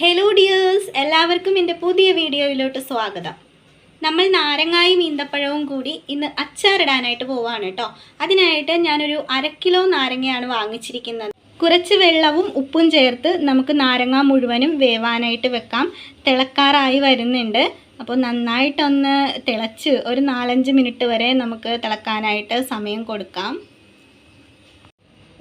Hello dears എല്ലാവർക്കും എന്റെ പുതിയ വീഡിയോയിലോട്ട് സ്വാഗതം. നമ്മൾ നാരങ്ങായും ഈന്തപ്പഴവും കൂടി ഇന്ന് അച്ചാറിടാനായിട്ട് പോവാണ് കേട്ടോ അതിനായിട്ട് ഞാനൊരു അര കിലോ നാരങ്ങയാണ് വാങ്ങിച്ചിരിക്കുന്നത്. കുറച്ച് വെള്ളവും ഉപ്പും ചേർത്ത് നമുക്ക് നാരങ്ങ മുഴുവനും വേവാനായിട്ട് വെക്കാം. തിളക്കാറായി വരുന്നുണ്ട്. അപ്പോൾ നന്നായിട്ടൊന്ന് തിളച്ച് ഒരു നാലഞ്ച് മിനിറ്റ് വരെ നമുക്ക് തിളക്കാനായിട്ട് സമയം കൊടുക്കാം.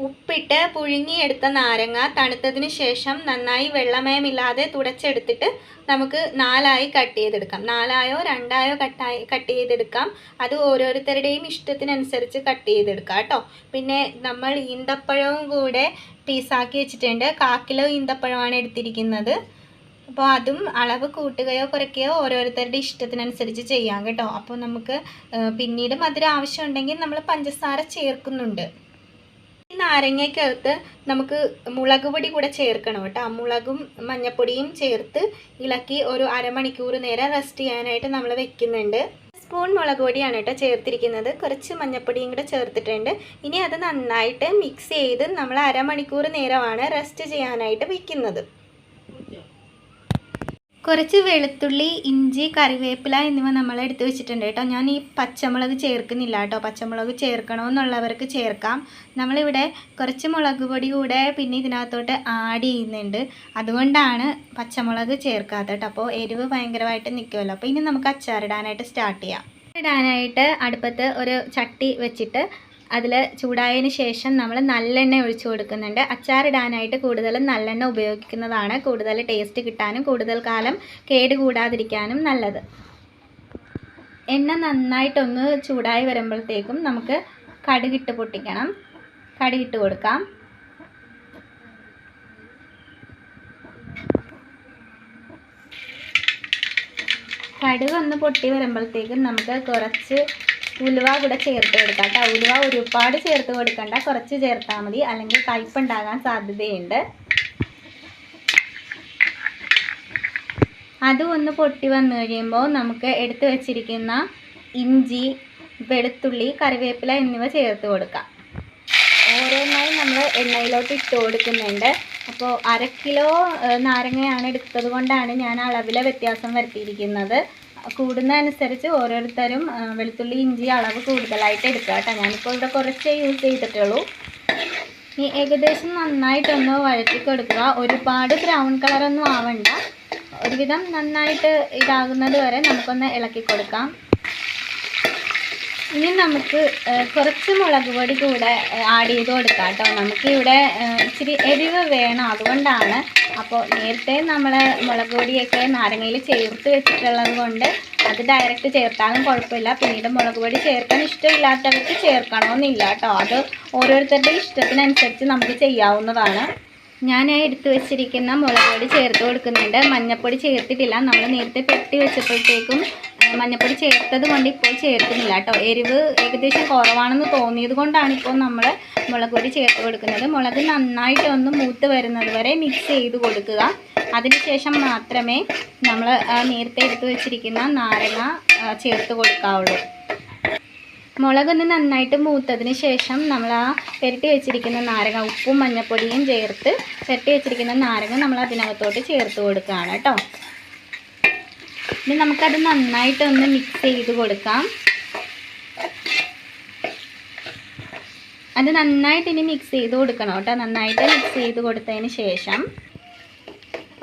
ഉപ്പിട്ട് പുഴുങ്ങിയെടുത്ത നാരങ്ങ തണുത്തതിന് ശേഷം നന്നായി വെള്ളമയമില്ലാതെ തുടച്ചെടുത്തിട്ട് നമുക്ക് നാലായി കട്ട് ചെയ്തെടുക്കാം. നാലായോ രണ്ടായോ കട്ടായി കട്ട് ചെയ്തെടുക്കാം. അത് ഓരോരുത്തരുടെയും ഇഷ്ടത്തിനനുസരിച്ച് കട്ട് ചെയ്തെടുക്കാം കേട്ടോ. പിന്നെ നമ്മൾ ഈന്തപ്പഴവും കൂടെ പീസാക്കി വെച്ചിട്ടുണ്ട്. കാക്കിലോ ഈന്തപ്പഴമാണ് എടുത്തിരിക്കുന്നത്. അപ്പോൾ അതും അളവ് കൂട്ടുകയോ കുറയ്ക്കുകയോ ഓരോരുത്തരുടെ ഇഷ്ടത്തിനനുസരിച്ച് ചെയ്യാം കേട്ടോ. അപ്പോൾ നമുക്ക് പിന്നീട് മധുരം ആവശ്യമുണ്ടെങ്കിൽ നമ്മൾ പഞ്ചസാര ചേർക്കുന്നുണ്ട്. ഈ നാരങ്ങയ്ക്കകത്ത് നമുക്ക് മുളക് പൊടി കൂടെ ചേർക്കണം കേട്ടോ. മുളകും മഞ്ഞപ്പൊടിയും ചേർത്ത് ഇളക്കി ഒരു അരമണിക്കൂർ നേരം റെസ്റ്റ് ചെയ്യാനായിട്ട് നമ്മൾ വെക്കുന്നുണ്ട്. സ്പൂൺ മുളക് പൊടിയാണ് കേട്ടോ ചേർത്തിരിക്കുന്നത്. കുറച്ച് മഞ്ഞപ്പൊടിയും കൂടെ ചേർത്തിട്ടുണ്ട്. ഇനി അത് നന്നായിട്ട് മിക്സ് ചെയ്ത് നമ്മൾ അരമണിക്കൂർ നേരമാണ് റെസ്റ്റ് ചെയ്യാനായിട്ട് വെക്കുന്നത്. കുറച്ച് വെളുത്തുള്ളി ഇഞ്ചി കറിവേപ്പില എന്നിവ നമ്മൾ എടുത്ത് വെച്ചിട്ടുണ്ട് കേട്ടോ. ഞാൻ ഈ പച്ചമുളക് ചേർക്കുന്നില്ല കേട്ടോ. പച്ചമുളക് ചേർക്കണമെന്നുള്ളവർക്ക് ചേർക്കാം. നമ്മളിവിടെ കുറച്ച് മുളക് പൊടി കൂടെ പിന്നെ ഇതിനകത്തോട്ട് ആഡ് ചെയ്യുന്നുണ്ട്. അതുകൊണ്ടാണ് പച്ചമുളക് ചേർക്കാത്തത് കേട്ടോ. അപ്പോൾ എരിവ് ഭയങ്കരമായിട്ട് നിൽക്കുമല്ലോ. അപ്പോൾ ഇനി നമുക്ക് അച്ചാറിടാനായിട്ട് സ്റ്റാർട്ട് ചെയ്യാം. ഇടാനായിട്ട് അടുപ്പത്ത് ഒരു ചട്ടി വെച്ചിട്ട് അതിൽ ചൂടായതിന് ശേഷം നമ്മൾ നല്ലെണ്ണ ഒഴിച്ചു കൊടുക്കുന്നുണ്ട്. അച്ചാറിടാനായിട്ട് കൂടുതലും നല്ലെണ്ണ ഉപയോഗിക്കുന്നതാണ്. കൂടുതൽ ടേസ്റ്റ് കിട്ടാനും കൂടുതൽ കാലം കേട് കൂടാതിരിക്കാനും നല്ലത്. എണ്ണ നന്നായിട്ടൊന്ന് ചൂടായി വരുമ്പോഴത്തേക്കും നമുക്ക് കടുകിട്ട് പൊട്ടിക്കണം. കടുകിട്ട് കൊടുക്കാം. കടുക് ഒന്ന് പൊട്ടി വരുമ്പോഴത്തേക്കും നമുക്ക് കുറച്ച് ഉലുവ കൂടെ ചേർത്ത് കൊടുക്കാം കേട്ടോ. ഉലുവ ഒരുപാട് ചേർത്ത് കൊടുക്കണ്ട. കുറച്ച് ചേർത്താൽ മതി. അല്ലെങ്കിൽ കയ്പുണ്ടാകാൻ സാധ്യതയുണ്ട്. അതും ഒന്ന് പൊട്ടി വന്നു കഴിയുമ്പോൾ നമുക്ക് എടുത്തു വെച്ചിരിക്കുന്ന ഇഞ്ചി വെളുത്തുള്ളി കറിവേപ്പില എന്നിവ ചേർത്ത് കൊടുക്കാം. ഓരോന്നായി നമ്മൾ എണ്ണയിലോട്ട് ഇട്ട് കൊടുക്കുന്നുണ്ട്. അപ്പോൾ അര കിലോ നാരങ്ങയാണ് എടുത്തത് കൊണ്ടാണ് ഞാൻ അളവിലെ വ്യത്യാസം വരുത്തിയിരിക്കുന്നത്. കൂടുന്നതനുസരിച്ച് ഓരോരുത്തരും വെളുത്തുള്ളി ഇഞ്ചി അളവ് കൂടുതലായിട്ട് എടുക്കുക കേട്ടോ. ഞാനിപ്പോൾ ഇവിടെ കുറച്ചേ യൂസ് ചെയ്തിട്ടുള്ളൂ. ഇനി ഏകദേശം നന്നായിട്ടൊന്ന് വഴറ്റി കൊടുക്കുക ഒരുപാട് ബ്രൗൺ കളറൊന്നും ആവണ്ട. ഒരുവിധം നന്നായിട്ട് ഇതാകുന്നത് വരെ നമുക്കൊന്ന് ഇളക്കി കൊടുക്കാം ഇനി നമുക്ക് കുറച്ച് മുളക് പൊടി കൂടെ ആഡ് ചെയ്ത് കൊടുക്കാം കേട്ടോ. നമുക്കിവിടെ ഇച്ചിരി എരിവ് വേണം അതുകൊണ്ടാണ് അപ്പോൾ നേരത്തെ നമ്മൾ മുളക് പൊടിയൊക്കെ നാരങ്ങയിൽ ചേർത്ത് വെച്ചിട്ടുള്ളത് കൊണ്ട് അത് ഡയറക്റ്റ് ചേർത്താലും കുഴപ്പമില്ല. പിന്നീട് മുളക് പൊടി ചേർക്കാൻ ഇഷ്ടമില്ലാത്തവർക്ക് ചേർക്കണമെന്നില്ല കേട്ടോ. അത് ഓരോരുത്തരുടെ ഇഷ്ടത്തിനനുസരിച്ച് നമുക്ക് ചെയ്യാവുന്നതാണ്. ഞാൻ എടുത്തു വെച്ചിരിക്കുന്ന മുളക് പൊടി ചേർത്ത് കൊടുക്കുന്നുണ്ട്. മഞ്ഞൾപ്പൊടി ചേർത്തിട്ടില്ല. നമ്മൾ നേരത്തെ പെട്ടി വെച്ചപ്പോഴത്തേക്കും മഞ്ഞൾപ്പൊടി ചേർത്തത് കൊണ്ട് ഇപ്പോൾ ചേർക്കുന്നില്ല കേട്ടോ. എരിവ് ഏകദേശം കുറവാണെന്ന് തോന്നിയത് കൊണ്ടാണ് ഇപ്പോൾ നമ്മൾ മുളക് പൊടി ചേർത്ത് കൊടുക്കുന്നത്. മുളക് നന്നായിട്ട് ഒന്ന് മൂത്ത് വരുന്നത് വരെ മിക്സ് ചെയ്ത് കൊടുക്കുക. അതിനുശേഷം മാത്രമേ നമ്മൾ നേരത്തെ എടുത്തു വെച്ചിരിക്കുന്ന നാരങ്ങ ചേർത്ത് കൊടുക്കാവുള്ളൂ. മുളകൊന്ന് നന്നായിട്ട് മൂത്തതിന് ശേഷം നമ്മൾ ആ പുരട്ടി വെച്ചിരിക്കുന്ന നാരങ്ങ ഉപ്പും മഞ്ഞൾപ്പൊടിയും ചേർത്ത് പുരട്ടി വെച്ചിരിക്കുന്ന നാരങ്ങ നമ്മൾ അതിനകത്തോട്ട് ചേർത്ത് കൊടുക്കുകയാണ് കേട്ടോ. ഇനി നമുക്കത് നന്നായിട്ടൊന്ന് മിക്സ് ചെയ്ത് കൊടുക്കാം. അത് നന്നായിട്ട് ഇനി മിക്സ് ചെയ്ത് കൊടുക്കണം കേട്ടോ. നന്നായിട്ട് മിക്സ് ചെയ്ത് കൊടുത്തതിന് ശേഷം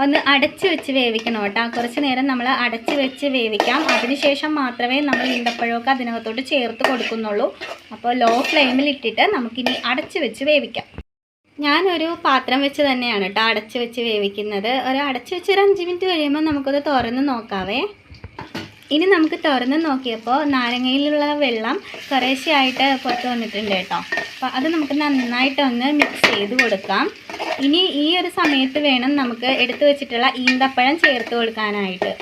ഒന്ന് അടച്ചു വെച്ച് വേവിക്കണം കേട്ടോ. കുറച്ച് നേരം നമ്മൾ അടച്ച് വെച്ച് വേവിക്കാം. അതിനുശേഷം മാത്രമേ നമ്മൾ ഈന്തപ്പഴമൊക്കെ അതിനകത്തോട്ട് ചേർത്ത് കൊടുക്കുന്നുള്ളൂ. അപ്പോൾ ലോ ഫ്ലെയിമിൽ ഇട്ടിട്ട് നമുക്കിനി അടച്ച് വെച്ച് വേവിക്കാം. ഞാനൊരു പാത്രം വെച്ച് തന്നെയാണ് കേട്ടോ അടച്ച് വെച്ച് വേവിക്കുന്നത്. ഒരു അടച്ച് വെച്ച് ഒരു അഞ്ച് മിനിറ്റ് കഴിയുമ്പോൾ നമുക്കത് തുറന്ന് നോക്കാവേ. ഇനി നമുക്ക് തുറന്ന് നോക്കിയപ്പോൾ നാരങ്ങയിലുള്ള വെള്ളം കുറേശ്ശെയായിട്ട് പുറത്ത് വന്നിട്ടുണ്ട് കേട്ടോ. അപ്പോൾ അത് നമുക്ക് നന്നായിട്ടൊന്ന് മിക്സ് ചെയ്ത് കൊടുക്കാം. ഇനി ഈ ഒരു സമയത്ത് വേണം നമുക്ക് എടുത്തു വെച്ചിട്ടുള്ള ഈന്തപ്പഴം ചേർത്ത് കൊടുക്കാനായിട്ട്.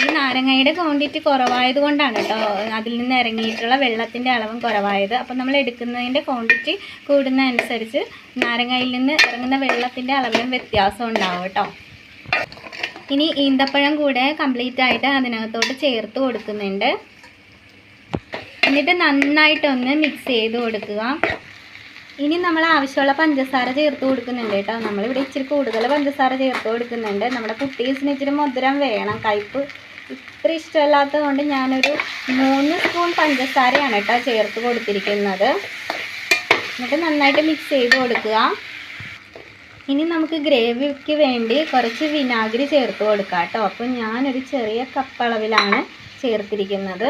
ഈ നാരങ്ങയുടെ ക്വാണ്ടിറ്റി കുറവായത് കൊണ്ടാണ് കേട്ടോ. അതിൽ നിന്ന് ഇറങ്ങിയിട്ടുള്ള വെള്ളത്തിന്റെ അളവും കുറവായത്. അപ്പം നമ്മൾ എടുക്കുന്നതിന്റെ ക്വാണ്ടിറ്റി കൂടുന്നതനുസരിച്ച് നാരങ്ങയിൽ നിന്ന് ഇറങ്ങുന്ന വെള്ളത്തിന്റെ അളവിലും വ്യത്യാസം ഉണ്ടാവും കേട്ടോ. ഇനി ഈന്തപ്പഴം കൂടെ കംപ്ലീറ്റ് ആയിട്ട് അതിനകത്തോട്ട് ചേർത്ത് കൊടുക്കുന്നുണ്ട്. എന്നിട്ട് നന്നായിട്ടൊന്ന് മിക്സ് ചെയ്ത് കൊടുക്കുക. ഇനി നമ്മൾ ആവശ്യമുള്ള പഞ്ചസാര ചേർത്ത് കൊടുക്കുന്നുണ്ട് കേട്ടോ. നമ്മളിവിടെ ഇച്ചിരി കൂടുതൽ പഞ്ചസാര ചേർത്ത് കൊടുക്കുന്നുണ്ട്. നമ്മുടെ കുട്ടീസിന് ഇച്ചിരി മധുരം വേണം. കയ്പ്പ് ഇത്ര ഇഷ്ടമല്ലാത്തത് കൊണ്ട് ഞാനൊരു മൂന്ന് സ്പൂൺ പഞ്ചസാരയാണ് കേട്ടോ ചേർത്ത് കൊടുത്തിരിക്കുന്നത്. എന്നിട്ട് നന്നായിട്ട് മിക്സ് ചെയ്ത് കൊടുക്കുക. ഇനി നമുക്ക് ഗ്രേവിക്ക് വേണ്ടി കുറച്ച് വിനാഗിരി ചേർത്ത് കൊടുക്കാം കേട്ടോ. അപ്പം ഞാനൊരു ചെറിയ കപ്പളവിലാണ് ചേർത്തിരിക്കുന്നത്.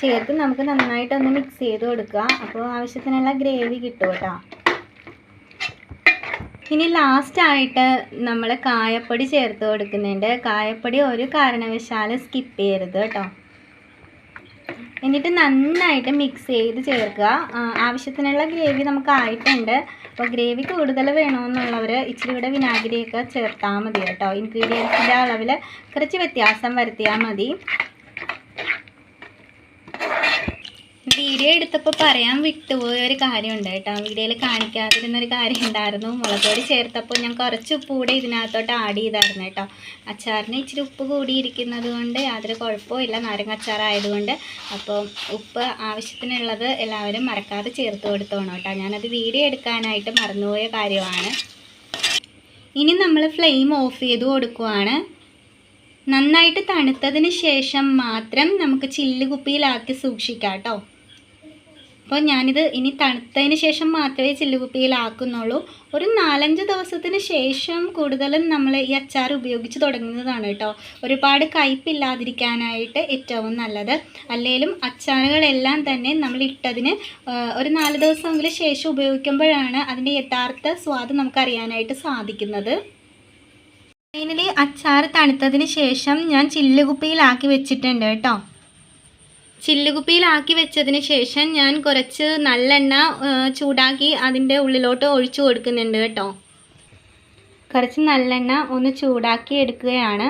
ചേർത്ത് നമുക്ക് നന്നായിട്ടൊന്ന് മിക്സ് ചെയ്ത് കൊടുക്കുക അപ്പോൾ ആവശ്യത്തിനുള്ള ഗ്രേവി കിട്ടും കേട്ടോ. ഇനി ലാസ്റ്റായിട്ട് നമ്മൾ കായപ്പൊടി ചേർത്ത് കൊടുക്കുന്നുണ്ട്. കായപ്പൊടി ഒരു കാരണവശാലും സ്കിപ്പ് ചെയ്യരുത് കേട്ടോ. എന്നിട്ട് നന്നായിട്ട് മിക്സ് ചെയ്ത് ചേർക്കുക. ആവശ്യത്തിനുള്ള ഗ്രേവി നമുക്ക് ആയിട്ടുണ്ട്. അപ്പോൾ ഗ്രേവി കൂടുതൽ വേണമെന്നുള്ളവർ ഇച്ചിരി കൂടെ വിനാഗിരിയൊക്കെ ചേർത്താൽ മതി കേട്ടോ. ഇൻഗ്രീഡിയൻസിന്റെ അളവിൽ കുറച്ച് വ്യത്യാസം വരുത്തിയാൽ മതി. വീഡിയോ എടുത്തപ്പോൾ പറയാൻ വിട്ടുപോയ ഒരു കാര്യമുണ്ട് കേട്ടോ. വീഡിയോയിൽ കാണിക്കാതിരുന്ന ഒരു കാര്യം ഉണ്ടായിരുന്നു. മുളകോടി ചേർത്തപ്പോൾ ഞാൻ കുറച്ച് ഉപ്പ് കൂടെ ഇതിനകത്തോട്ട് ആഡ് ചെയ്തായിരുന്നു കേട്ടോ. അച്ചാറിന് ഇച്ചിരി ഉപ്പ് കൂടിയിരിക്കുന്നത് കൊണ്ട് യാതൊരു കുഴപ്പമില്ല നാരങ്ങ അച്ചാറായതുകൊണ്ട് അപ്പോൾ ഉപ്പ് ആവശ്യത്തിനുള്ളത് എല്ലാവരും മറക്കാതെ ചേർത്ത് കൊടുത്തോണം കേട്ടോ. ഞാനത് വീഡിയോ എടുക്കാനായിട്ട് മറന്നുപോയ കാര്യമാണ്. ഇനി നമ്മൾ ഫ്ലെയിം ഓഫ് ചെയ്ത് കൊടുക്കുവാണ്. നന്നായിട്ട് തണുത്തതിന് ശേഷം മാത്രം നമുക്ക് ചില്ലുകുപ്പിയിലാക്കി സൂക്ഷിക്കാം കേട്ടോ. അപ്പോൾ ഞാനിത് ഇനി തണുത്തതിന് ശേഷം മാത്രമേ ചില്ലുകുപ്പിയിലാക്കുന്നുള്ളൂ ഒരു നാലഞ്ച് ദിവസത്തിന് ശേഷം കൂടുതലും നമ്മൾ ഈ അച്ചാർ ഉപയോഗിച്ച് തുടങ്ങുന്നതാണ് കേട്ടോ. ഒരുപാട് കയ്പില്ലാതിരിക്കാനായിട്ട് ഏറ്റവും നല്ലത്. അല്ലെങ്കിലും അച്ചാറുകളെല്ലാം തന്നെ നമ്മൾ ഇട്ടതിന് ഒരു നാല് ദിവസമെങ്കിലും ശേഷം ഉപയോഗിക്കുമ്പോഴാണ് അതിന്റെ യഥാർത്ഥ സ്വാദ് നമുക്കറിയാനായിട്ട് സാധിക്കുന്നത്. ഫൈനലി അച്ചാർ തണുത്തതിന് ശേഷം ഞാൻ ചില്ലുകുപ്പിയിലാക്കി വെച്ചിട്ടുണ്ട് കേട്ടോ. ചില്ലുകുപ്പിയിലാക്കി വെച്ചതിന് ശേഷം ഞാൻ കുറച്ച് നല്ലെണ്ണ ചൂടാക്കി അതിന്റെ ഉള്ളിലോട്ട് ഒഴിച്ചു കൊടുക്കുന്നുണ്ട് കേട്ടോ. കുറച്ച് നല്ലെണ്ണ ഒന്ന് ചൂടാക്കി എടുക്കുകയാണ്.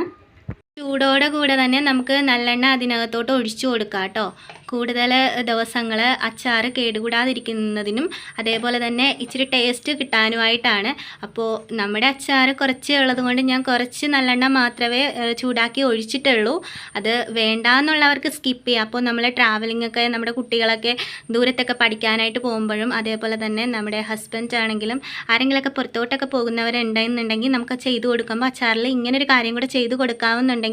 ചൂടോടെ കൂടെ തന്നെ നമുക്ക് നല്ലെണ്ണ അതിനകത്തോട്ട് ഒഴിച്ചു കൊടുക്കാം കേട്ടോ. കൂടുതൽ ദിവസങ്ങൾ അച്ചാർ കേടുകൂടാതിരിക്കുന്നതിനും അതേപോലെ തന്നെ ഇച്ചിരി ടേസ്റ്റ് കിട്ടാനുമായിട്ടാണ്. അപ്പോൾ നമ്മുടെ അച്ചാർ കുറച്ച് ഉള്ളതുകൊണ്ട് ഞാൻ കുറച്ച് നല്ലെണ്ണ മാത്രമേ ചൂടാക്കി ഒഴിച്ചിട്ടുള്ളൂ. അത് വേണ്ടാന്നുള്ളവർക്ക് സ്കിപ്പ് ചെയ്യാം. അപ്പോൾ നമ്മൾ ട്രാവലിംഗ് ഒക്കെ നമ്മുടെ കുട്ടികളൊക്കെ ദൂരത്തൊക്കെ പഠിക്കാനായിട്ട് പോകുമ്പോഴും അതേപോലെ തന്നെ നമ്മുടെ ഹസ്ബൻഡ് ആണെങ്കിലും ആരെങ്കിലുമൊക്കെ പുറത്തോട്ടൊക്കെ പോകുന്നവരുണ്ടെന്നുണ്ടെങ്കിൽ നമുക്ക് ചെയ്തു കൊടുക്കുമ്പോൾ അച്ചാറിൽ ഇങ്ങനെ ഒരു കാര്യം കൂടെ ചെയ്തു കൊടുക്കാവുന്നുണ്ടെങ്കിൽ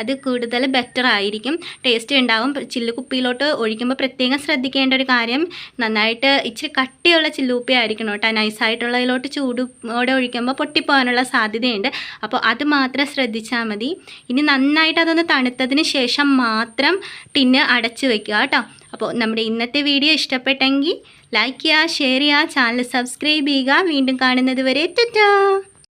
അത് കൂടുതൽ ബെറ്റർ ആയിരിക്കും. ടേസ്റ്റ് ഉണ്ടാവും. ചില്ല് കുപ്പിയിലോട്ട് ഒഴിക്കുമ്പോൾ പ്രത്യേകം ശ്രദ്ധിക്കേണ്ട ഒരു കാര്യം നന്നായിട്ട് ഇച്ചിരി കട്ടിയുള്ള ചില്ലുപ്പി ആയിരിക്കണം കേട്ടോ. നൈസായിട്ടുള്ളതിലോട്ട് ചൂടോടെ ഒഴിക്കുമ്പോൾ പൊട്ടിപ്പോകാനുള്ള സാധ്യതയുണ്ട്. അപ്പോൾ അത് മാത്രം ശ്രദ്ധിച്ചാൽ മതി. ഇനി നന്നായിട്ട് അതൊന്ന് തണുത്തതിന് ശേഷം മാത്രം ടിന്ന് അടച്ചു വെക്കുക കേട്ടോ. അപ്പോൾ നമ്മുടെ ഇന്നത്തെ വീഡിയോ ഇഷ്ടപ്പെട്ടെങ്കിൽ ലൈക്ക് ചെയ്യുക ഷെയർ ചെയ്യുക ചാനൽ സബ്സ്ക്രൈബ് ചെയ്യുക. വീണ്ടും കാണുന്നത് വരെ ടാറ്റാ!